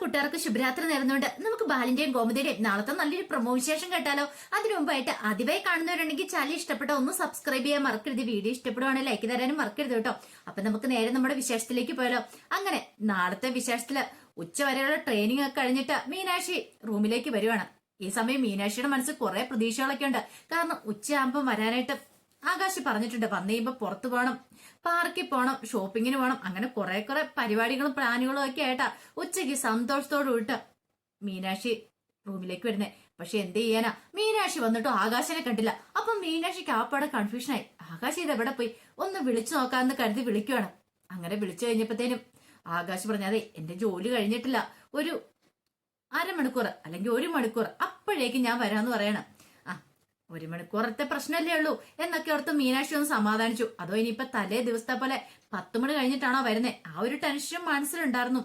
കൂട്ടുകാർക്ക് ശുഭരാത്രി നേർന്നുകൊണ്ട് നമുക്ക് ബാലിന്റെയും ഗോമതിയുടെയും നാളത്തെ നല്ലൊരു പ്രൊമോ വിശേഷം കേട്ടാലോ? അതിനു മുമ്പായിട്ട് ആദ്യമായി കാണുന്നവരുണ്ടെങ്കിൽ ചാനൽ ഇഷ്ടപ്പെട്ട ഒന്ന് സബ്സ്ക്രൈബ് ചെയ്യാൻ മറക്കരുത്. വീഡിയോ ഇഷ്ടപ്പെടുവാണെങ്കിൽ ലൈക്ക് തരാനും മറക്കരുത് കേട്ടോ. അപ്പൊ നമുക്ക് നേരെ നമ്മുടെ വിശേഷത്തിലേക്ക് പോയാലോ. അങ്ങനെ നാളത്തെ വിശേഷത്തിൽ ഉച്ചവരെയുള്ള ട്രെയിനിങ് ഒക്കെ കഴിഞ്ഞിട്ട് മീനാക്ഷി റൂമിലേക്ക് വരുവാണ്. ഈ സമയം മീനാക്ഷിയുടെ മനസ്സിൽ കുറെ പ്രതീക്ഷകളൊക്കെ ഉണ്ട്. കാരണം ഉച്ചയാകുമ്പോൾ വരാനായിട്ട് ആകാശ് പറഞ്ഞിട്ടുണ്ട് വന്നു കഴിയുമ്പോ പുറത്തു പോകണം പാർക്കിൽ പോകണം ഷോപ്പിങ്ങിന് പോകണം അങ്ങനെ കുറെ കുറെ പരിപാടികളും പ്ലാനുകളും ഒക്കെ ആയിട്ടാ ഉച്ചയ്ക്ക് സന്തോഷത്തോടെ വിട്ട് മീനാക്ഷി റൂമിലേക്ക് വരുന്നേ. പക്ഷെ എന്ത് ചെയ്യാനാ? മീനാക്ഷി വന്നിട്ടും ആകാശനെ കണ്ടില്ല. അപ്പൊ മീനാക്ഷിക്ക് ആപ്പാടെ കൺഫ്യൂഷനായി. ആകാശ് ഇത് എവിടെ പോയി? ഒന്ന് വിളിച്ചു നോക്കാന്ന് കരുതി വിളിക്കുവാണ്. അങ്ങനെ വിളിച്ചു കഴിഞ്ഞപ്പോഴത്തേനും ആകാശ് പറഞ്ഞാതെ എന്റെ ജോലി കഴിഞ്ഞിട്ടില്ല. ഒരു അരമണിക്കൂർ അല്ലെങ്കിൽ ഒരു മണിക്കൂർ അപ്പോഴേക്ക് ഞാൻ വരാന്ന് പറയണം. ഒരു മണിക്കൂറത്തെ പ്രശ്നമല്ലേ ഉള്ളൂ. എന്നൊക്കെ ഓർത്ത് മീനാക്ഷി ഒന്ന് സമാധാനിച്ചു. അതോ ഇനിയിപ്പൊ തലേ ദിവസത്തെ പോലെ പത്ത് മണി കഴിഞ്ഞിട്ടാണോ വരുന്നത് ആ ഒരു ടെൻഷനും മനസ്സിലുണ്ടായിരുന്നു.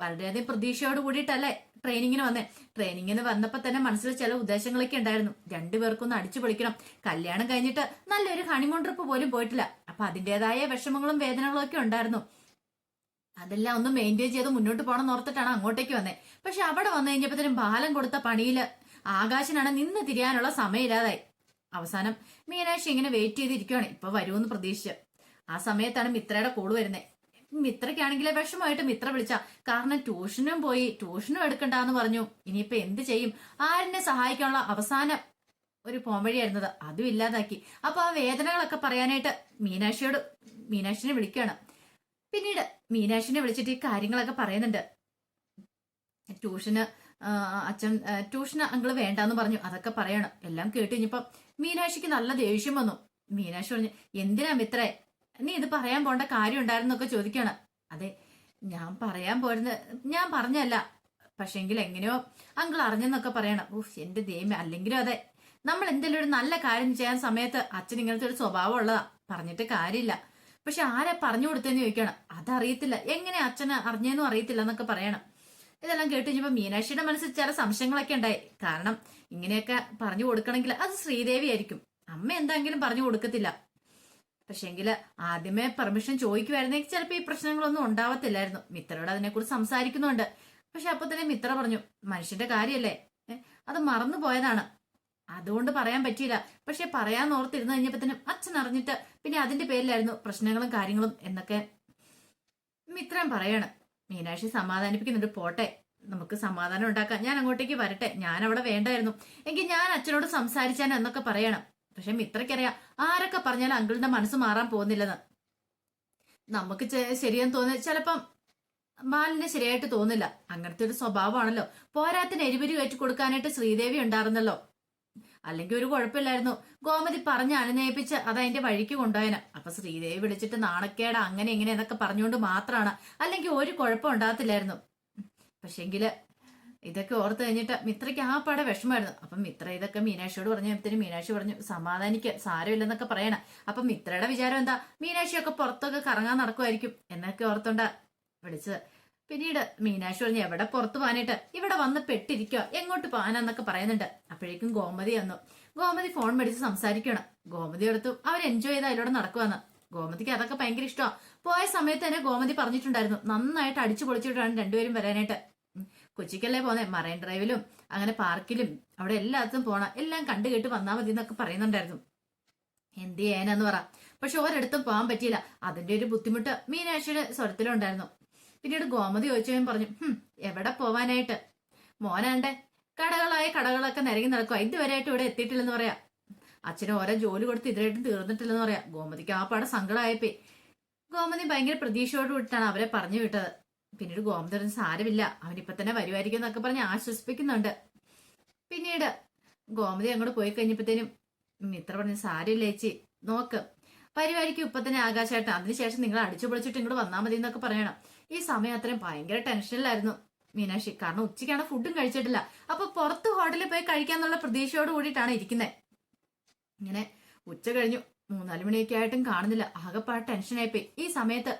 വളരെയധികം പ്രതീക്ഷയോട് കൂടിയിട്ടല്ലേ ട്രെയിനിങ്ങിന് വന്നേ. ട്രെയിനിങ്ങിന് വന്നപ്പോ തന്നെ മനസ്സിൽ ചില ഉദ്ദേശങ്ങളൊക്കെ ഉണ്ടായിരുന്നു. രണ്ടുപേർക്കൊന്ന് അടിച്ചു പൊളിക്കണം. കല്യാണം കഴിഞ്ഞിട്ട് നല്ലൊരു ഹണിമൂൺ ട്രിപ്പ് പോലും പോയിട്ടില്ല. അപ്പൊ അതിന്റെതായ വിഷമങ്ങളും വേദനകളും ഒക്കെ ഉണ്ടായിരുന്നു. അതെല്ലാം ഒന്ന് മെയിന്റെയിൻ ചെയ്ത് മുന്നോട്ട് പോകണം ഓർത്തിട്ടാണ് അങ്ങോട്ടേക്ക് വന്നേ. പക്ഷെ അവിടെ വന്നു കഴിഞ്ഞപ്പോഴത്തേനും ബാലം കൊടുത്ത പണിയിൽ ആകാശനാണ് നിന്ന് തിരിയാനുള്ള സമയമില്ലാതായി. അവസാനം മീനാക്ഷി ഇങ്ങനെ വെയിറ്റ് ചെയ്തിരിക്കുകയാണ് ഇപ്പൊ വരുമെന്ന് പ്രതീക്ഷിച്ച്. ആ സമയത്താണ് മിത്രയുടെ കോൾ വരുന്നത് മിത്രയ്ക്കാണെങ്കിലേ വിഷമമായിട്ട് മിത്ര വിളിച്ച കാരണം ട്യൂഷനും പോയി ട്യൂഷനും എടുക്കണ്ടെന്ന് പറഞ്ഞു. ഇനിയിപ്പൊ എന്ത് ചെയ്യും? ആരെന്നെ സഹായിക്കാനുള്ള അവസാനം ഒരു പോംവഴിയായിരുന്നത് അതും ഇല്ലാതാക്കി. അപ്പൊ ആ വേദനകളൊക്കെ പറയാനായിട്ട് മീനാക്ഷിയോട് മീനാക്ഷിനെ വിളിക്കുകയാണ് പിന്നീട് മീനാക്ഷിനെ വിളിച്ചിട്ട് ഈ കാര്യങ്ങളൊക്കെ പറയുന്നുണ്ട്. ട്യൂഷന് അച്ഛൻ ട്യൂഷന് അങ്കിൾ വേണ്ടാന്ന് പറഞ്ഞു. അതൊക്കെ പറയണം. എല്ലാം കേട്ട് കഴിഞ്ഞപ്പം മീനാക്ഷിക്ക് നല്ല ദേഷ്യം വന്നു. മീനാക്ഷി പറഞ്ഞു എന്തിനാ മിത്രേ? നീ ഇത് പറയാൻ പോണ്ട കാര്യം ഉണ്ടായിരുന്നൊക്കെ ചോദിക്കാണ് അതെ ഞാൻ പറയാൻ പോരുന്ന ഞാൻ പറഞ്ഞല്ല പക്ഷെങ്കിൽ എങ്ങനെയോ അങ്കിൾ അറിഞ്ഞെന്നൊക്കെ പറയണം. ഊഹ് എന്റെ ദൈവം അല്ലെങ്കിലും അതെ. നമ്മൾ എന്തെങ്കിലും ഒരു നല്ല കാര്യം ചെയ്യാൻ സമയത്ത് അച്ഛൻ ഇങ്ങനത്തെ ഒരു സ്വഭാവം ഉള്ളതാ. പറഞ്ഞിട്ട് കാര്യമില്ല. പക്ഷെ ആരാ പറഞ്ഞു കൊടുത്തെന്ന് ചോദിക്കണം അതറിയത്തില്ല. എങ്ങനെ അച്ഛന് അറിഞ്ഞെന്നും അറിയത്തില്ല എന്നൊക്കെ പറയണം. ഇതെല്ലാം കേട്ട് കഴിഞ്ഞപ്പോ മീനാക്ഷിയുടെ മനസ്സിൽ ചില സംശയങ്ങളൊക്കെ ഉണ്ടായി. കാരണം ഇങ്ങനെയൊക്കെ പറഞ്ഞു കൊടുക്കണമെങ്കിൽ അത് ശ്രീദേവി ആയിരിക്കും. അമ്മ എന്തെങ്കിലും പറഞ്ഞു കൊടുക്കത്തില്ല. പക്ഷെങ്കിൽ ആദ്യമേ പെർമിഷൻ ചോദിക്കുമായിരുന്നെങ്കിൽ ചിലപ്പോൾ ഈ പ്രശ്നങ്ങളൊന്നും ഉണ്ടാവത്തില്ലായിരുന്നു. മിത്രയോട് അതിനെക്കുറിച്ച് സംസാരിക്കുന്നുണ്ട്. പക്ഷെ അപ്പൊ തന്നെ മിത്ര പറഞ്ഞു മനുഷ്യന്റെ കാര്യമല്ലേ അത് മറന്നു പോയതാണ്. അതുകൊണ്ട് പറയാൻ പറ്റിയില്ല. പക്ഷെ പറയാൻ ഓർത്തിരുന്ന് തന്നെ അച്ഛൻ അറിഞ്ഞിട്ട് പിന്നെ അതിന്റെ പേരിലായിരുന്നു പ്രശ്നങ്ങളും കാര്യങ്ങളും എന്നൊക്കെ മിത്രൻ പറയാണ്. മീനാക്ഷി സമാധാനിപ്പിക്കുന്നുണ്ട്. പോട്ടെ നമുക്ക് സമാധാനം ഉണ്ടാക്കാം. ഞാൻ അങ്ങോട്ടേക്ക് വരട്ടെ. ഞാൻ അവിടെ വേണ്ടായിരുന്നു. എങ്കിൽ ഞാൻ അച്ഛനോട് സംസാരിച്ചാൻ എന്നൊക്കെ പറയണം. പക്ഷെ മിത്രയ്ക്കറിയാം ആരൊക്കെ പറഞ്ഞാലും അങ്കിളിന്റെ മനസ്സ് മാറാൻ പോകുന്നില്ലെന്ന്. നമുക്ക് ശരിയെന്ന് തോന്നി ചിലപ്പം ബാലിന് ശരിയായിട്ട് തോന്നില്ല. അങ്ങനത്തെ ഒരു സ്വഭാവമാണല്ലോ. പോരാത്തിന് എരിപുരി കയറ്റി കൊടുക്കാനായിട്ട് ശ്രീദേവി ഉണ്ടായിരുന്നല്ലോ. അല്ലെങ്കിൽ ഒരു കുഴപ്പമില്ലായിരുന്നു. ഗോമതി പറഞ്ഞ് അനുനയിപ്പിച്ച് അത് അതിന്റെ വഴിക്ക് കൊണ്ടുപോയന്. അപ്പൊ ശ്രീദേവി വിളിച്ചിട്ട് നാണക്കേട അങ്ങനെ ഇങ്ങനെ എന്നൊക്കെ പറഞ്ഞുകൊണ്ട് മാത്രമാണ് അല്ലെങ്കിൽ ഒരു കുഴപ്പം ഉണ്ടാകത്തില്ലായിരുന്നു. പക്ഷെങ്കിൽ ഇതൊക്കെ ഓർത്ത് കഴിഞ്ഞിട്ട് മിത്രയ്ക്ക് ആ പട വിഷമമായിരുന്നു. അപ്പം മിത്ര ഇതൊക്കെ മീനാക്ഷിയോട് പറഞ്ഞപ്പോഴത്തേനും മീനാക്ഷി പറഞ്ഞു സമാധാനിക്ക സാരമില്ലെന്നൊക്കെ പറയണം. അപ്പൊ മിത്രയുടെ വിചാരം എന്താ? മീനാക്ഷിയൊക്കെ പുറത്തൊക്കെ കറങ്ങാൻ നടക്കുമായിരിക്കും എന്നൊക്കെ ഓർത്തോണ്ട വിളിച്ചത്. പിന്നീട് മീനാക്ഷി പറഞ്ഞു എവിടെ പുറത്തു പോകാനായിട്ട് ഇവിടെ വന്ന് പെട്ടിരിക്കുക എങ്ങോട്ട് പോകാനെന്നൊക്കെ പറയുന്നുണ്ട്. അപ്പോഴേക്കും ഗോമതി വന്നു. ഗോമതി ഫോൺ മേടിച്ച് സംസാരിക്കണം ഗോമതി എടുത്തു അവർ എൻജോയ് ചെയ്ത് അതിലൂടെ നടക്കുവാന്ന്. ഗോമതിക്ക് അതൊക്കെ ഭയങ്കര ഇഷ്ടമാണ് പോയ സമയത്ത് തന്നെ ഗോമതി പറഞ്ഞിട്ടുണ്ടായിരുന്നു നന്നായിട്ട് അടിച്ചു പൊളിച്ചിട്ടാണ് രണ്ടുപേരും വരാനായിട്ട്. കൊച്ചിക്കല്ലേ പോന്നെ? മറൈൻ ഡ്രൈവിലും അങ്ങനെ പാർക്കിലും അവിടെ എല്ലാത്തും പോണ എല്ലാം കണ്ടു കേട്ട് വന്നാൽ മതി എന്നൊക്കെ പറയുന്നുണ്ടായിരുന്നു. എന്ത് ചെയ്യാനെന്ന് പറ. പക്ഷെ ഒരിടത്തും പോകാൻ പറ്റിയില്ല. അതിന്റെ ഒരു ബുദ്ധിമുട്ട് മീനാക്ഷിയുടെ സ്വരത്തിലുണ്ടായിരുന്നു. പിന്നീട് ഗോമതി ചോദിച്ചവൻ പറഞ്ഞു "ഹും, എവിടെ പോവാനായിട്ട്? മോനാണ്ട് കടകളായ കടകളൊക്കെ നിരങ്ങി നടക്കുക ഇതുവരെയായിട്ട് ഇവിടെ എത്തിയിട്ടില്ലെന്ന് പറയാ. അച്ഛന് ഓരോ ജോലി കൊടുത്ത് ഇതുവരെയായിട്ടും തീർന്നിട്ടില്ലെന്ന് പറയാ. ഗോമതിക്ക് ആ പാടെ സങ്കടമായപ്പേ ഗോമതി ഭയങ്കര പ്രതീക്ഷയോട് വിട്ടാണ് അവരെ പറഞ്ഞു വിട്ടത്. പിന്നീട് ഗോമതി സാരമില്ല അവനിപ്പൊ തന്നെ വരുമായിരിക്കും എന്നൊക്കെ പറഞ്ഞ് ആശ്വസിപ്പിക്കുന്നുണ്ട്. പിന്നീട് ഗോമതി അങ്ങോട്ട് പോയി കഴിഞ്ഞപ്പോഴത്തേനും മിത്ര പറഞ്ഞു സാരമില്ല ചേച്ചി. നോക്ക് പരിപാടിക്ക് ഇപ്പൊ തന്നെ ആകാശമായിട്ട് അതിനുശേഷം നിങ്ങൾ അടിച്ചു പൊളിച്ചിട്ട് ഇങ്ങോട്ട് വന്നാൽ മതി എന്നൊക്കെ പറയണം. ഈ സമയം അത്രയും ഭയങ്കര ടെൻഷനിലായിരുന്നു മീനാക്ഷി. കാരണം ഉച്ചയ്ക്കാണ് ഫുഡും കഴിച്ചിട്ടില്ല. അപ്പൊ പുറത്ത് ഹോട്ടലിൽ പോയി കഴിക്കാന്നുള്ള പ്രതീക്ഷയോട് കൂടിയിട്ടാണ് ഇരിക്കുന്നത് ഇങ്ങനെ ഉച്ച കഴിഞ്ഞു. മൂന്നാൽ മണിയൊക്കെ ആയിട്ടും കാണുന്നില്ല. ആകെപ്പാട് ടെൻഷനായിപ്പോയി. ഈ സമയത്ത്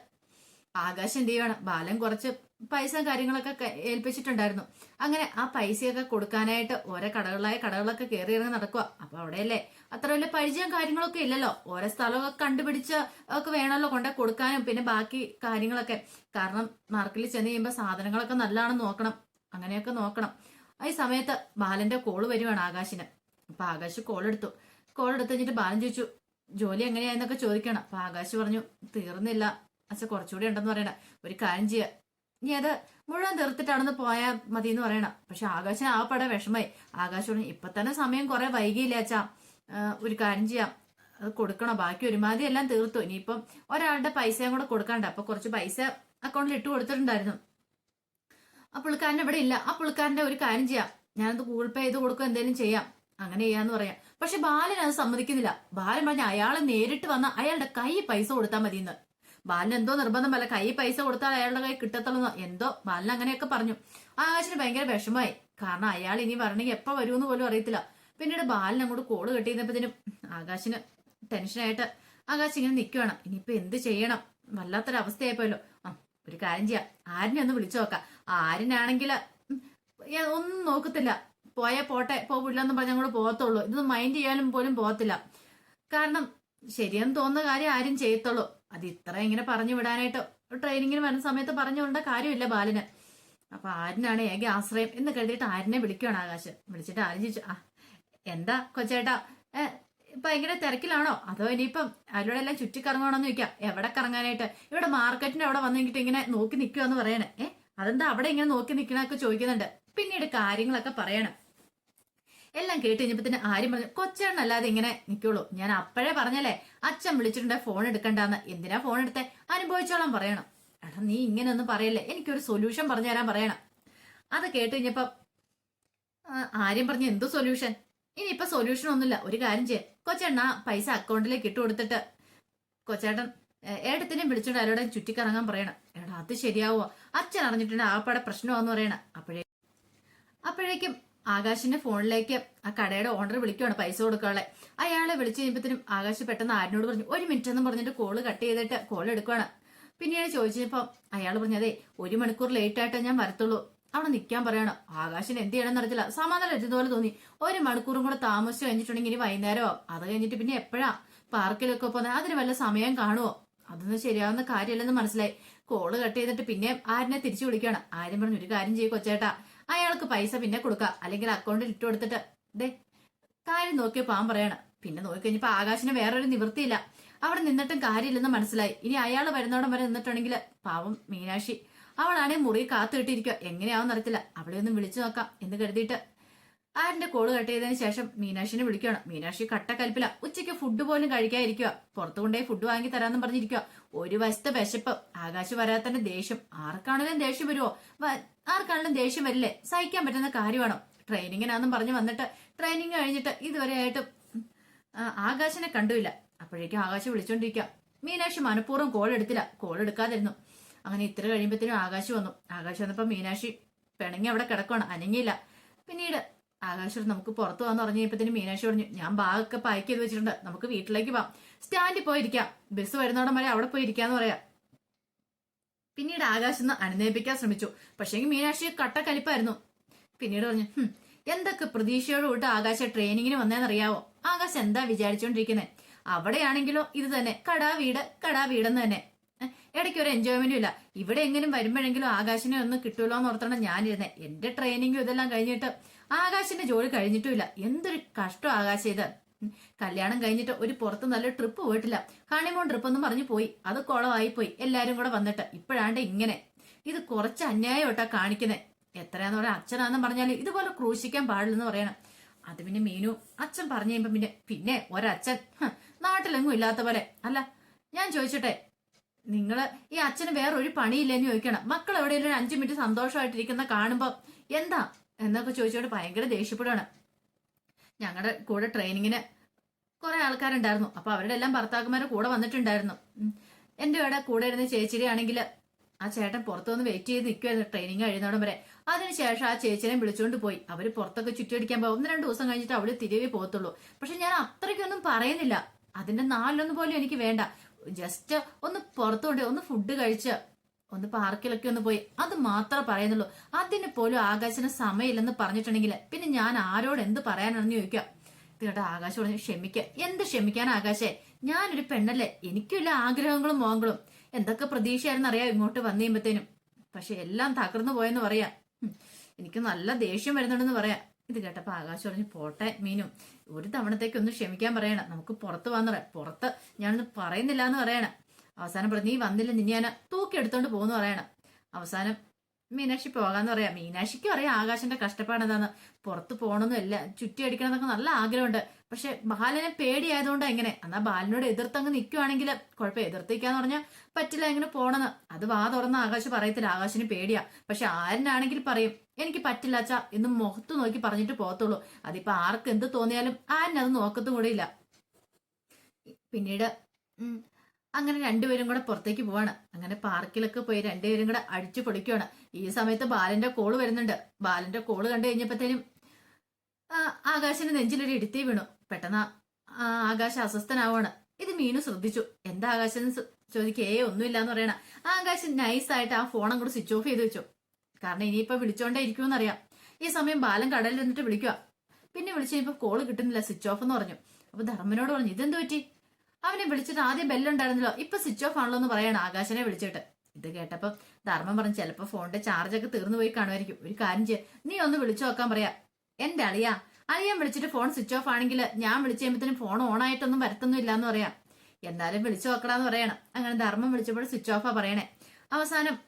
ആകാശം എന്ത് ചെയ്യുവാണ്? ബാലൻ കുറച്ച് പൈസ കാര്യങ്ങളൊക്കെ ഏൽപ്പിച്ചിട്ടുണ്ടായിരുന്നു. അങ്ങനെ ആ പൈസയൊക്കെ കൊടുക്കാനായിട്ട് ഓരോ കടകളായ കടകളൊക്കെ കയറി ഇറങ്ങി നടക്കുക അപ്പൊ അവിടെയല്ലേ? അത്ര വലിയ പരിചയം കാര്യങ്ങളൊക്കെ ഇല്ലല്ലോ. ഓരോ സ്ഥലമൊക്കെ കണ്ടുപിടിച്ച് ഒക്കെ വേണമല്ലോ കൊണ്ടേ കൊടുക്കാനും പിന്നെ ബാക്കി കാര്യങ്ങളൊക്കെ. കാരണം മാർക്കറ്റിൽ ചെന്ന് കഴിയുമ്പോൾ സാധനങ്ങളൊക്കെ നല്ലതാണെന്ന് നോക്കണം. അങ്ങനെയൊക്കെ നോക്കണം. ഈ സമയത്ത് ബാലന്റെ കോൾ വരുവാണ് ആകാശിന്. അപ്പൊ ആകാശ് കോൾ എടുത്തു. കോൾ എടുത്ത് കഴിഞ്ഞിട്ട് ബാലൻ ചോദിച്ചു ജോലി എങ്ങനെയാന്നൊക്കെ ചോദിക്കണം. അപ്പൊ ആകാശ് പറഞ്ഞു തീർന്നില്ല. അച്ഛ കുറച്ചുകൂടി ഉണ്ടെന്ന് പറയണ. ഒരു കാര്യം ചെയ്യുക ഇനി അത് മുഴുവൻ തീർത്തിട്ടാണെന്ന് പോയാൽ മതി എന്ന് പറയണം. പക്ഷെ ആകാശന് ആ പടം വിഷമായി ആകാശോട് ഇപ്പൊ തന്നെ സമയം കുറെ വൈകിയില്ല അച്ഛാ. ഒരു കാര്യം ചെയ്യാം. അത് കൊടുക്കണം? ബാക്കി ഒരുമാതിരി എല്ലാം തീർത്തു. ഇനിയിപ്പം ഒരാളുടെ പൈസയും കൂടെ കൊടുക്കാണ്ട് അപ്പൊ കുറച്ച് പൈസ അക്കൗണ്ടിൽ ഇട്ട് കൊടുത്തിട്ടുണ്ടായിരുന്നു. ആ പുള്ളിക്കാരൻ ഇവിടെ ഇല്ല. ആ പുള്ളിക്കാരന്റെ ഒരു കാര്യം ചെയ്യാം. ഞാനത് ഗൂഗിൾ പേ ചെയ്ത് കൊടുക്കുക എന്തെങ്കിലും ചെയ്യാം. അങ്ങനെ ചെയ്യാന്ന് പറയാം. പക്ഷെ ബാലൻ അത് സമ്മതിക്കുന്നില്ല. ബാലൻ പറഞ്ഞ അയാളെ നേരിട്ട് വന്ന അയാളുടെ കൈ പൈസ കൊടുത്താൽ മതിയെന്ന് ബാലൻ എന്തോ നിർബന്ധം പല കൈ പൈസ കൊടുത്താൽ അയാളുടെ കൈ കിട്ടത്തുള്ളൂ എന്തോ ബാലൻ അങ്ങനെയൊക്കെ പറഞ്ഞു. ആകാശിന് ഭയങ്കര വിഷമായി കാരണം അയാൾ ഇനി വരണമെങ്കിൽ എപ്പോ വരുമെന്ന് പോലും അറിയത്തില്ല. പിന്നീട് ബാലൻ അങ്ങോട്ട് കോൾ കെട്ടിയിരുന്നപ്പോഴത്തേനും ആകാശിന് ടെൻഷനായിട്ട് ആകാശ് ഇങ്ങനെ നിൽക്കുവാണ് ഇനിയിപ്പോ എന്ത് ചെയ്യണം? വല്ലാത്തൊരവസ്ഥയായിപ്പോയല്ലോ. ആ ഒരു കാര്യം ചെയ്യാം. ആരിനെ ഒന്ന് വിളിച്ചു നോക്കാം. ആരിനാണെങ്കിൽ ഒന്നും നോക്കത്തില്ല. പോയാ പോട്ടെ പോവില്ലെന്ന് പറഞ്ഞാൽ അങ്ങോട്ട് പോകത്തുള്ളൂ. ഇതൊന്നും മൈൻഡ് ചെയ്യാനും പോലും പോകത്തില്ല. കാരണം ശരിയെന്ന് തോന്നുന്ന കാര്യം ആരും ചെയ്യത്തുള്ളൂ. അത് ഇത്ര ഇങ്ങനെ പറഞ്ഞു വിടാനായിട്ട് ട്രെയിനിങ്ങിന് വരുന്ന സമയത്ത് പറഞ്ഞുകൊണ്ട കാര്യമില്ല ബാലിന്. അപ്പൊ ആരിനാണ് ഏക ആശ്രയം എന്ന് കരുതിയിട്ട് ആരിനെ വിളിക്കുകയാണ് ആകാശ്. വിളിച്ചിട്ട് ആരും ചോദിച്ചു ആ എന്താ കൊച്ചേട്ടാ? ഭയങ്കര തിരക്കിലാണോ? അതോ ഇനിയിപ്പം അതിലൂടെ എല്ലാം ചുറ്റിക്കറങ്ങണമെന്ന് ചോദിക്കാം. എവിടെ കറങ്ങാനായിട്ട്? ഇവിടെ മാർക്കറ്റിന്റെ അവിടെ വന്നിട്ട് ഇങ്ങനെ നോക്കി നിൽക്കുവാന്ന് പറയണേ. ഏഹ് അതെന്താ അവിടെ ഇങ്ങനെ നോക്കി നിൽക്കണൊക്കെ ചോദിക്കുന്നുണ്ട്. പിന്നീട് കാര്യങ്ങളൊക്കെ പറയണം. എല്ലാം കേട്ട് കഴിഞ്ഞപ്പോ തന്നെ ആരും പറഞ്ഞു കൊച്ചേണ്ണല്ലാതെ ഇങ്ങനെ നിൽക്കുള്ളൂ ഞാൻ അപ്പോഴേ പറഞ്ഞല്ലേ അച്ഛൻ വിളിച്ചിട്ടുണ്ട് ഫോൺ എടുക്കണ്ടെന്ന്. എന്തിനാ ഫോൺ എടുത്തെ? അനുഭവിച്ചോളാം പറയണം. എടാ നീ ഇങ്ങനെ ഒന്നും പറയല്ലേ? എനിക്കൊരു സൊല്യൂഷൻ പറഞ്ഞു തരാൻ പറയണം. അത് കേട്ട് കഴിഞ്ഞപ്പോ ആര്യം പറഞ്ഞു എന്തോ സൊല്യൂഷൻ ഇനിയിപ്പൊ സൊല്യൂഷൻ ഒന്നുമില്ല. ഒരു കാര്യം ചെയ്യ. കൊച്ചേണ്ണ പൈസ അക്കൗണ്ടിലേക്ക് ഇട്ട് കൊടുത്തിട്ട് കൊച്ചേട്ടൻ ഏട്ടത്തിനെയും ഏട്ടത്തിനെ വിളിച്ചോണ്ട് അവരോട് ചുറ്റിക്കറങ്ങാൻ പറയണം. എടാ അത് ശരിയാവോ? അച്ഛൻ അറിഞ്ഞിട്ടുണ്ട് ആ പടെ പ്രശ്നമാന്ന് പറയണം. അപ്പോഴേ അപ്പോഴേക്കും ആകാശിന്റെ ഫോണിലേക്ക് ആ കടയുടെ ഓണർ വിളിക്കുവാണ് പൈസ കൊടുക്കാളെ അയാളെ വിളിച്ചു കഴിയുമ്പോഴത്തേനും ആകാശ് പെട്ടെന്ന് ആരിനോട് പറഞ്ഞു ഒരു മിനിറ്റ് എന്ന് പറഞ്ഞിട്ട് കോൾ കട്ട് ചെയ്തിട്ട് കോൾ എടുക്കുവാണ്. പിന്നീട് ചോദിച്ചപ്പോ അയാൾ പറഞ്ഞു അതെ ഒരു മണിക്കൂർ ലേറ്റ് ആയിട്ടേ ഞാൻ വരത്തുള്ളൂ. അവിടെ നിൽക്കാൻ പറയണം. ആകാശിന് എന്ത് ചെയ്യണമെന്ന് അറിയത്തില്ല. സമാധാനം എത്തുന്നതുപോലെ തോന്നി. ഒരു മണിക്കൂറും കൂടെ താമസിച്ച് കഴിഞ്ഞിട്ടുണ്ടെങ്കിൽ ഇനി വൈകുന്നേരമോ? അത് കഴിഞ്ഞിട്ട് പിന്നെ എപ്പോഴാ? പാർക്കിലൊക്കെ പോകുന്നത് അതിന് വല്ല സമയം കാണുമോ അതൊന്നും ശരിയാവുന്ന കാര്യമല്ലെന്ന് മനസ്സിലായി. കോൾ കട്ട് ചെയ്തിട്ട് പിന്നെ ആരിനെ തിരിച്ചു വിളിക്കുകയാണ് ആരും പറഞ്ഞു ഒരു കാര്യം ചെയ്യും കൊച്ചേട്ടാ. അയാൾക്ക് പൈസ പിന്നെ കൊടുക്കുക അല്ലെങ്കിൽ അക്കൗണ്ടിൽ ഇട്ട് കൊടുത്തിട്ട് ദേ കാര്യം നോക്കിയ പാൻ പറയണം. പിന്നെ നോക്കി കഴിഞ്ഞപ്പോ ആകാശിന് വേറൊരു നിവൃത്തിയില്ല. അവിടെ നിന്നിട്ടും കാര്യമില്ലെന്ന് മനസ്സിലായി. ഇനി അയാൾ വരുന്നോടം വരെ നിന്നിട്ടുണ്ടെങ്കിൽ പാവം മീനാക്ഷി. അവളാണെങ്കിൽ മുറി കാത്തു കിട്ടിയിരിക്കുക. എങ്ങനെയാവും അറിയത്തില്ല. അവളെ ഒന്ന് വിളിച്ചു നോക്കാം എന്ന് കരുതിയിട്ട് ആരിന്റെ കോൾ കട്ട് ചെയ്തതിന് ശേഷം മീനാക്ഷിനെ വിളിക്കണം മീനാക്ഷി കട്ടക്കൽപ്പില ഉച്ചയ്ക്ക് ഫുഡ് പോലും കഴിക്കാതിരിക്കുക പുറത്തു കൊണ്ടേ ഫുഡ് വാങ്ങി തരാമെന്നും പറഞ്ഞിരിക്കുക ഒരു വശത്തെ വിശപ്പ് ആകാശ് വരാത്തന്റെ ദേഷ്യം. ആർക്കാണെങ്കിലും ദേഷ്യം വരുമോ ആർക്കാണെങ്കിലും ദേഷ്യം വരില്ലേ? സഹിക്കാൻ പറ്റുന്ന കാര്യമാണോ? ട്രെയിനിങ്ങിനാന്നും പറഞ്ഞു വന്നിട്ട് ട്രെയിനിങ് കഴിഞ്ഞിട്ട് ഇതുവരെ ആയിട്ടും ആകാശിനെ കണ്ടുമില്ല അപ്പോഴേക്കും ആകാശ് വിളിച്ചോണ്ടിരിക്കുക മീനാക്ഷി മനഃപൂർവം കോൾ എടുത്തില്ല. കോൾ എടുക്കാതിരുന്നു. അങ്ങനെ ഇത്ര കഴിയുമ്പോഴത്തേനും ആകാശ് വന്നു. ആകാശ് വന്നപ്പോ മീനാക്ഷി പിണങ്ങി അവിടെ കിടക്കുകയാണ് അനങ്ങിയില്ല. പിന്നീട് ആകാശ് നമുക്ക് പുറത്തു വന്ന് പറഞ്ഞു മീനാക്ഷി പറഞ്ഞു ഞാൻ ബാഗൊക്കെ പാക്ക് ചെയ്ത് വെച്ചിട്ടുണ്ട്. നമുക്ക് വീട്ടിലേക്ക് പോവാം സ്റ്റാൻഡിൽ പോയിരിക്കാം. ബസ് വരുന്നോടം വരെ അവിടെ പോയി ഇരിക്കാന്ന് പറയാം. പിന്നീട് ആകാശ് ഒന്ന് അനുനയിപ്പിക്കാൻ ശ്രമിച്ചു. പക്ഷേ മീനാക്ഷി കട്ട കലിപ്പായിരുന്നു. പിന്നീട് പറഞ്ഞു എന്തൊക്കെ പ്രതീക്ഷയോട് കൂട്ട് ആകാശ ട്രെയിനിങ്ങിന് വന്നേന്നറിയാവോ ആകാശ് എന്താ വിചാരിച്ചോണ്ടിരിക്കുന്നത് അവിടെയാണെങ്കിലോ ഇത് തന്നെ. കടാ വീട് കടാ വീടെന്ന് തന്നെ. ഇടയ്ക്ക് ഒരു എൻജോയ്മെന്റും ഇല്ല. ഇവിടെ എങ്ങനെയും വരുമ്പോഴെങ്കിലും ആകാശിനെ ഒന്ന് കിട്ടുമല്ലോ എന്ന് ഓർത്താണ് ഞാനിരുന്നത് എന്റെ ട്രെയിനിങ്ങും ഇതെല്ലാം കഴിഞ്ഞിട്ട് ആകാശിന്റെ ജോലി കഴിഞ്ഞിട്ടുമില്ല. എന്തൊരു കഷ്ടം ആകാശ് ഇത് കല്യാണം കഴിഞ്ഞിട്ട് ഒരു പുറത്ത് നല്ല ട്രിപ്പ് പോയിട്ടില്ല. ഹണിമൂൺ ട്രിപ്പ് ഒന്നും പറഞ്ഞു പോയി. അത് കുളമായി പോയി. എല്ലാരും കൂടെ വന്നിട്ട്. ഇപ്പോഴാണ്ട് ഇങ്ങനെ. ഇത് കുറച്ച് അന്യായോട്ടാ കാണിക്കുന്നത് എത്രയാന്ന് പറയാ അച്ഛനാന്ന് പറഞ്ഞാൽ ഇതുപോലെ ക്രൂശിക്കാൻ പാടില്ലെന്ന് പറയണം. അത് പിന്നെ മീനു. അച്ഛൻ പറഞ്ഞു കഴിയുമ്പോ പിന്നെ പിന്നെ ഒരച്ഛൻ. നാട്ടിലെങ്ങും ഇല്ലാത്ത പോലെ. അല്ല ഞാൻ ചോദിച്ചോട്ടെ നിങ്ങൾ ഈ അച്ഛന് വേറൊരു പണിയില്ലെന്ന് ചോദിക്കണം. മക്കൾ എവിടെയെങ്കിലും ഒരു അഞ്ചു മിനിറ്റ് സന്തോഷമായിട്ടിരിക്കുന്ന കാണുമ്പോ എന്താ എന്നൊക്കെ ചോദിച്ചോണ്ട് ഭയങ്കര ദേഷ്യപ്പെടുകയാണ് ഞങ്ങളുടെ കൂടെ ട്രെയിനിങ്ങിന് കുറെ ആൾക്കാരുണ്ടായിരുന്നു. അപ്പൊ അവരുടെ എല്ലാം ഭർത്താക്കന്മാരുടെ കൂടെ വന്നിട്ടുണ്ടായിരുന്നു. എന്റെ ഇവിടെ കൂടെ ഇരുന്ന ചേച്ചിയുടെ ആണെങ്കിൽ ആ ചേട്ടൻ പുറത്തു വന്ന് വെയിറ്റ് ചെയ്ത് നിൽക്കുമായിരുന്നു ട്രെയിനിങ് കഴിയുന്നോടം വരെ. അതിനുശേഷം ആ ചേച്ചിനെ വിളിച്ചുകൊണ്ട് പോയി. അവർ പുറത്തൊക്കെ ചുറ്റിയടിക്കാൻ പോകും. ഒന്ന് രണ്ട് ദിവസം കഴിഞ്ഞിട്ട് അവൾ തിരികെ പോകത്തുള്ളൂ. പക്ഷെ ഞാൻ അത്രയ്ക്കൊന്നും പറയുന്നില്ല. അതിന്റെ നാലിലൊന്നും പോലും എനിക്ക് വേണ്ട. ജസ്റ്റ് ഒന്ന് പുറത്തുകൊണ്ട് ഒന്ന് ഫുഡ് കഴിച്ച് ഒന്ന് പാർക്കിലൊക്കെ ഒന്ന് പോയി. അത് മാത്രമേ പറയുന്നുള്ളൂ. അതിന് പോലും ആകാശിന് സമയമില്ലെന്ന് പറഞ്ഞിട്ടുണ്ടെങ്കിൽ പിന്നെ ഞാൻ ആരോട് എന്ത് പറയാനാണെന്ന് ചോദിക്കുക ഇത് കേട്ടോ ആകാശ് പറഞ്ഞു ക്ഷമിക്ക. എന്ത് ക്ഷമിക്കാൻ ആകാശേ? ഞാനൊരു പെണ്ണല്ലേ. എനിക്കുള്ള ആഗ്രഹങ്ങളും മോഹങ്ങളും. എന്തൊക്കെ പ്രതീക്ഷയായിരുന്നു അറിയാം ഇങ്ങോട്ട് വന്നു കഴിയുമ്പത്തേനും? പക്ഷെ എല്ലാം തകർന്നു പോയെന്ന് പറയാം. എനിക്ക് നല്ല ദേഷ്യം വരുന്നുണ്ടെന്ന് പറയാം. ഇത് കേട്ടപ്പോ ആകാശ് പറഞ്ഞു പോട്ടെ മീനു. ഒരു തവണത്തേക്ക് ഒന്ന് ക്ഷമിക്കാൻ പറയണം. നമുക്ക് പുറത്ത് വന്നറ പുറത്ത് ഞാനൊന്നും പറയുന്നില്ല എന്ന് പറയണം. അവസാനം പറഞ്ഞു നീ വന്നില്ല നിന്നെ ഞാൻ തൂക്കി എടുത്തോണ്ട് പോകുന്നു പറയണം. അവസാനം മീനാക്ഷി പോകാന്ന് പറയാം. മീനാക്ഷിക്കും അറിയാം ആകാശന്റെ കഷ്ടപ്പാട് എന്താന്ന് പുറത്ത് പോകണമെന്നും എല്ലാം ചുറ്റി അടിക്കണം എന്നൊക്കെ നല്ല ആഗ്രഹമുണ്ട്. പക്ഷെ ബാലനെ പേടിയായതുകൊണ്ട് എങ്ങനെ എന്നാ ബാലനോട് എതിർത്തങ്ങ് നിൽക്കുവാണെങ്കിൽ കുഴപ്പം എതിർത്തിക്കാന്ന് പറഞ്ഞാൽ പറ്റില്ല എങ്ങനെ പോണെന്ന്. അത് വാ തുറന്ന് ആകാശ് പറയത്തില്ല. ആകാശിന് പേടിയാ. പക്ഷെ ആരനാണെങ്കിൽ പറയും എനിക്ക് പറ്റില്ല അച്ഛാ എന്നും മുഖത്ത് നോക്കി പറഞ്ഞിട്ട് പോകത്തുള്ളൂ. അതിപ്പോ ആർക്ക് എന്ത് തോന്നിയാലും ആരനത് നോക്കത്തും കൂടിയില്ല. പിന്നീട് അങ്ങനെ രണ്ടുപേരും കൂടെ പുറത്തേക്ക് പോവാണ്. അങ്ങനെ പാർക്കിലൊക്കെ പോയി രണ്ടുപേരും കൂടെ അടിച്ചു പൊളിക്കുവാണ്. ഈ സമയത്ത് ബാലന്റെ കോൾ വരുന്നുണ്ട്. ബാലന്റെ കോൾ കണ്ടു കഴിഞ്ഞപ്പോഴത്തേനും ആകാശിന് നെഞ്ചിലൊരു ഇടുത്തി വീണു. പെട്ടെന്ന് ആകാശ അസ്വസ്ഥനാവാണ് ഇത് മീനു ശ്രദ്ധിച്ചു. എന്താ ആകാശം? ചോദിക്കേ. ഒന്നുമില്ല എന്ന് പറയണ. ആകാശം നൈസായിട്ട് ആ ഫോൺ അങ്ങോട്ട് സ്വിച്ച് ഓഫ് ചെയ്ത് വെച്ചു. കാരണം ഇനിയിപ്പോ വിളിച്ചോണ്ടേ ഇരിക്കുമെന്ന് അറിയാം. ഈ സമയം ബാലൻ കടലിൽ നിന്നിട്ട് വിളിക്കുക പിന്നെ വിളിച്ചു കഴിഞ്ഞപ്പോ കോൾ കിട്ടുന്നില്ല. സ്വിച്ച് ഓഫ് എന്ന് പറഞ്ഞു. അപ്പൊ ധർമ്മനോട് പറഞ്ഞു ഇതെന്ത് പറ്റി? അവനെ വിളിച്ചിട്ട് ആദ്യം ബെല്ലുണ്ടായിരുന്നല്ലോ ഇപ്പൊ സ്വിച്ച് ഓഫ് ആണല്ലോ എന്ന് പറയണം ആകാശനെ വിളിച്ചിട്ട്. ഇത് കേട്ടപ്പോ ധർമ്മം പറഞ്ഞു ചിലപ്പോ ഫോണിന്റെ ചാർജ് ഒക്കെ തീർന്നു പോയി കാണുമായിരിക്കും. ഒരു കാര്യം ചെയ്യ. നീ ഒന്ന് വിളിച്ചു നോക്കാൻ പറയാ. എന്റെ അളിയാ അളിയൻ വിളിച്ചിട്ട് ഫോൺ സ്വിച്ച് ഓഫ് ആണെങ്കിൽ ഞാൻ വിളിച്ചു കഴിയുമ്പോഴത്തേനും ഫോൺ ഓൺ ആയിട്ടൊന്നും വരത്തൊന്നും ഇല്ലാന്ന് പറയാം. എന്നാലും വിളിച്ചു നോക്കടാന്ന് പറയണം. അങ്ങനെ ധർമ്മം വിളിച്ചപ്പോൾ സ്വിച്ച് ഓഫാ പറയണേ. അവസാനം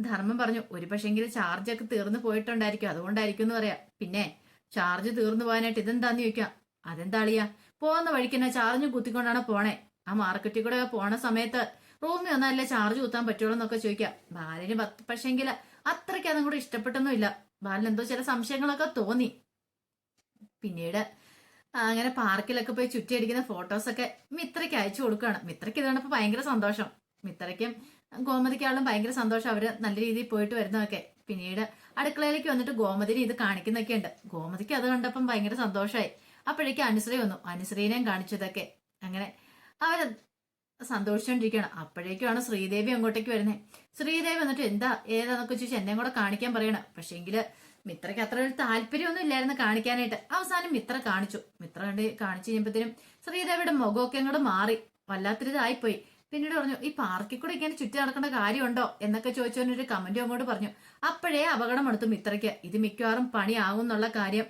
ധർമ്മം പറഞ്ഞു ഒരു പക്ഷെങ്കിൽ ചാർജൊക്കെ തീർന്നു പോയിട്ടുണ്ടായിരിക്കും. അതുകൊണ്ടായിരിക്കും എന്ന് പറയാം. പിന്നെ ചാർജ് തീർന്നു പോകാനായിട്ട് ഇതെന്താന്ന് ചോദിക്കാം. അതെന്താ അളിയാ? പോകുന്ന വഴിക്ക് തന്നെ ചാർജ് കുത്തിക്കൊണ്ടാണ് പോണേ. ആ മാർക്കറ്റിൽ കൂടെ പോണ സമയത്ത് റൂമിൽ ഒന്നല്ലേ ചാർജ് കുത്താൻ പറ്റുള്ളൂ എന്നൊക്കെ ചോദിക്കാം. ബാലന് പക്ഷെങ്കിൽ അത്രയ്ക്ക് അതും കൂടെ ഇഷ്ടപ്പെട്ടൊന്നുമില്ല ബാലൻ എന്തോ ചില സംശയങ്ങളൊക്കെ തോന്നി. പിന്നീട് അങ്ങനെ പാർക്കിലൊക്കെ പോയി ചുറ്റിയടിക്കുന്ന ഫോട്ടോസൊക്കെ മിത്രയ്ക്ക് അയച്ചു കൊടുക്കുകയാണ് മിത്രയ്ക്ക് ഇതാണ് ഇപ്പൊ ഭയങ്കര സന്തോഷം. മിത്രയ്ക്കും ഗോമതിക്കാളും ഭയങ്കര സന്തോഷം അവർ നല്ല രീതിയിൽ പോയിട്ട് വരുന്നതൊക്കെ. പിന്നീട് അടുക്കളയിലേക്ക് വന്നിട്ട് ഗോമതിനെ ഇത് കാണിക്കുന്നൊക്കെ ഉണ്ട് ഗോമതിക്ക് അത് കണ്ടപ്പം ഭയങ്കര സന്തോഷമായി അപ്പോഴേക്കും അനുശ്രീ വന്നു. അനുശ്രീനെയും കാണിച്ചതൊക്കെ അങ്ങനെ അവർ സന്തോഷിച്ചോണ്ടിരിക്കുകയാണ് അപ്പോഴേക്കുമാണ് ശ്രീദേവി അങ്ങോട്ടേക്ക് വരുന്നത് ശ്രീദേവി വന്നിട്ട് എന്താ ഏതാന്നൊക്കെ ചോദിച്ചു എന്നെയും കൂടെ കാണിക്കാൻ പറയണം. പക്ഷേങ്കിൽ മിത്രയ്ക്ക് അത്ര ഒരു താല്പര്യമൊന്നും ഇല്ലായിരുന്നു കാണിക്കാനായിട്ട്. അവസാനം മിത്ര കാണിച്ചു. മിത്ര കണ്ട് കാണിച്ചു കഴിയുമ്പോഴത്തേനും ശ്രീദേവിയുടെ മുഖമൊക്കെ അങ്ങോട്ട് മാറി. വല്ലാത്തൊരിതായിപ്പോയി പിന്നീട് പറഞ്ഞു ഈ പാർക്കിൽ കൂടെ ഇങ്ങനെ ചുറ്റി നടക്കേണ്ട കാര്യമുണ്ടോ? എന്നൊക്കെ ചോദിച്ചവനൊരു കമന്റും അങ്ങോട്ട് പറഞ്ഞു. അപ്പോഴേ അപകടം എടുത്തു മിത്രയ്ക്ക്. ഇത് മിക്കവാറും പണിയാകും എന്നുള്ള കാര്യം.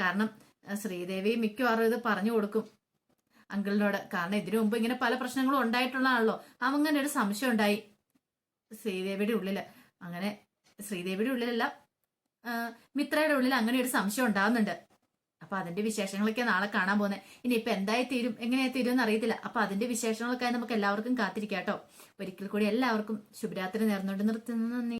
കാരണം ശ്രീദേവി മിക്കവാറും ഇത് പറഞ്ഞു കൊടുക്കും. അങ്കിളിനോട്. കാരണം ഇതിനു മുമ്പ് ഇങ്ങനെ പല പ്രശ്നങ്ങളും ഉണ്ടായിട്ടുള്ളതാണല്ലോ. അങ്ങനെ ഒരു സംശയം ഉണ്ടായി. ശ്രീദേവിയുടെ ഉള്ളിൽ അങ്ങനെ ശ്രീദേവിയുടെ ഉള്ളിലല്ല മിത്രയുടെ ഉള്ളിൽ അങ്ങനെ ഒരു സംശയം ഉണ്ടാകുന്നുണ്ട് അപ്പൊ അതിന്റെ വിശേഷങ്ങളൊക്കെ നാളെ കാണാൻ പോകുന്നത് ഇനി ഇപ്പൊ എന്തായി തീരും? എങ്ങനെയായി തീരും എന്ന് അറിയത്തില്ല. അപ്പൊ അതിന്റെ വിശേഷങ്ങളൊക്കെ നമുക്ക് എല്ലാവർക്കും കാത്തിരിക്കാം കേട്ടോ. ഒരിക്കൽ കൂടി എല്ലാവർക്കും ശുഭരാത്രി നേർന്നുകൊണ്ട് നിർത്തുന്നു.